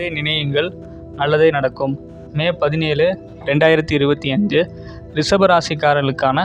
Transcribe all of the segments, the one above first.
நல்லதே நினையுங்கள் நல்லதே நடக்கும். மே பதினேழு ரெண்டாயிரத்தி இருபத்தி அஞ்சு ரிஷபராசிக்காரர்களுக்கான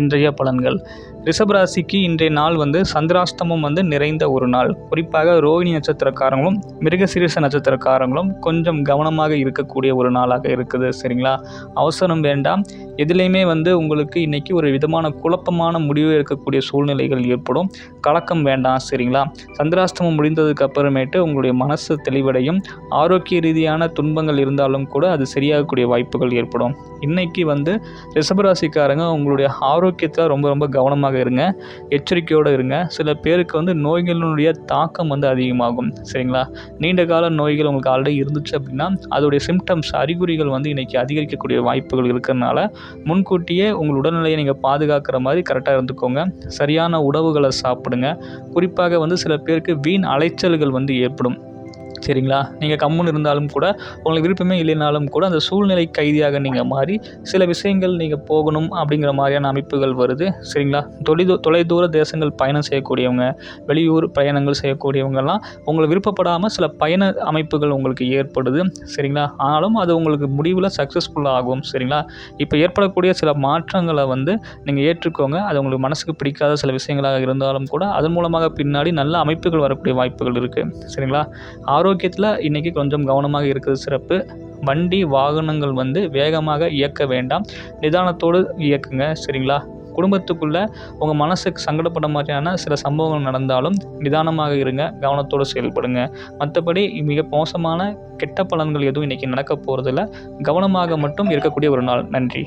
இன்றைய பலன்கள். ரிஷபராசிக்கு இன்றைய நாள் வந்து சந்திராஷ்டமம் வந்து நிறைந்த ஒரு நாள். குறிப்பாக ரோஹிணி நட்சத்திரக்காரங்களும் மிருகசீரிச நட்சத்திரக்காரங்களும் கொஞ்சம் கவனமாக இருக்கக்கூடிய ஒரு நாளாக இருக்குது சரிங்களா? அவசரம் வேண்டாம். எதுலேயுமே வந்து உங்களுக்கு இன்றைக்கி ஒரு விதமான குழப்பமான முடிவு இருக்கக்கூடிய சூழ்நிலைகள் ஏற்படும். கலக்கம் வேண்டாம் சரிங்களா? சந்திராஷ்டமம் முடிந்ததுக்கு அப்புறமேட்டு உங்களுடைய மனசு தெளிவடையும். ஆரோக்கிய ரீதியான துன்பங்கள் இருந்தாலும் கூட அது சரியாகக்கூடிய வாய்ப்புகள் ஏற்படும். இன்றைக்கி வந்து ரிஷபராசிக்காரங்க உங்களுடைய ஆரோக்கியத்தில் ரொம்ப ரொம்ப கவனமாக இருங்க எச்சரிக்கையோடு இருங்க. சில பேருக்கு வந்து நோய்களினுடைய தாக்கம் வந்து அதிகமாகும். சரிங்களா? நீண்ட கால நோய்கள் உங்களுக்கு ஆல்ரெடி இருந்துச்சு அப்படின்னா அதோடைய சிம்டம்ஸ் அறிகுறிகள் வந்து இன்றைக்கி அதிகரிக்கக்கூடிய வாய்ப்புகள் இருக்கிறதுனால முன்கூட்டியே உங்கள் உடல்நிலையை நீங்கள் பாதுகாக்கிற மாதிரி கரெக்டாக இருந்துக்கோங்க. சரியான உணவுகளை சாப்பிடுங்க. குறிப்பாக வந்து சில பேருக்கு வீண் அலைச்சல்கள் வந்து ஏற்படும். சரிங்களா? நீங்கள் கம்முன்னு இருந்தாலும் கூட உங்களுக்கு விருப்பமே இல்லைனாலும் கூட அந்த சூழ்நிலை கைதியாக நீங்கள் மாறி சில விஷயங்கள் நீங்கள் போகணும் அப்படிங்கிற மாதிரியான அமைப்புகள் வருது சரிங்களா? தொலைதூ தொலைதூர தேசங்கள் பயணம் செய்யக்கூடியவங்க வெளியூர் பயணங்கள் செய்யக்கூடியவங்கெல்லாம் உங்களை விருப்பப்படாமல் சில பயண அமைப்புகள் உங்களுக்கு ஏற்படுது சரிங்களா? ஆனாலும் அது உங்களுக்கு முடிவில் சக்ஸஸ்ஃபுல்லாக ஆகும் சரிங்களா? இப்போ ஏற்படக்கூடிய சில மாற்றங்களை வந்து நீங்கள் ஏற்றுக்கோங்க. அது உங்களுக்கு மனசுக்கு பிடிக்காத சில விஷயங்களாக இருந்தாலும் கூட அதன் மூலமாக பின்னாடி நல்ல அமைப்புகள் வரக்கூடிய வாய்ப்புகள் இருக்குது சரிங்களா? ஆரோக்கியத்தில் இன்றைக்கி கொஞ்சம் கவனமாக இருக்கிறது சிறப்பு. வண்டி வாகனங்கள் வந்து வேகமாக இயக்க வேண்டாம். நிதானத்தோடு இயக்குங்க சரிங்களா? குடும்பத்துக்குள்ளே உங்கள் மனசுக்கு சங்கடப்பட மாதிரியான சில சம்பவங்கள் நடந்தாலும் நிதானமாக இருங்க கவனத்தோடு செயல்படுங்க. மற்றபடி மிக மோசமான கெட்ட பலன்கள் எதுவும் இன்றைக்கி நடக்க போகிறதில்ல கவனமாக மட்டும் இருக்கக்கூடிய ஒரு நாள். நன்றி.